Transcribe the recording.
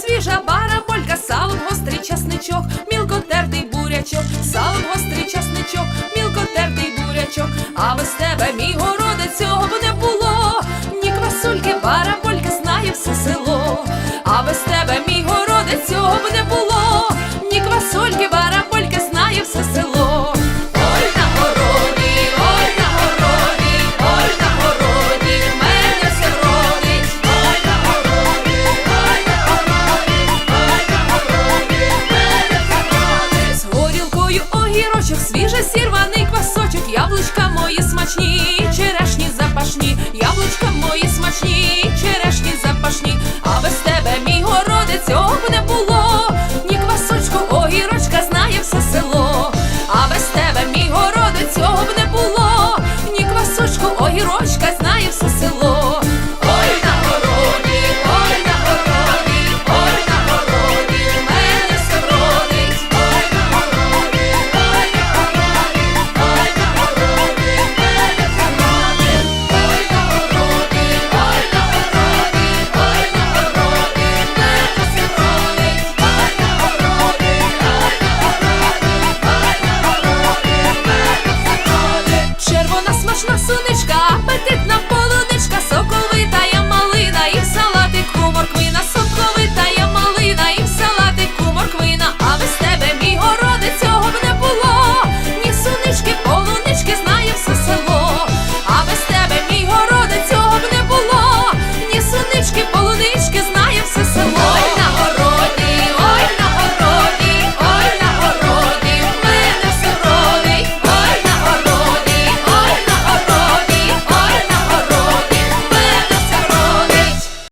свіжа бараболька, салом гострий часничок, мілкотердий бурячок, салом гострий часничок, мілкотердий бурячок, а весна свіже сірваний квасочок, яблучка мої смачні, черешні запашні, яблучка мої смачні, черешні запашні, а без тебе, мій городе, цього б не було, ні квасочку, огірочка знає все село, а без тебе, мій городе, цього б не було, ні квасочку, огірочка.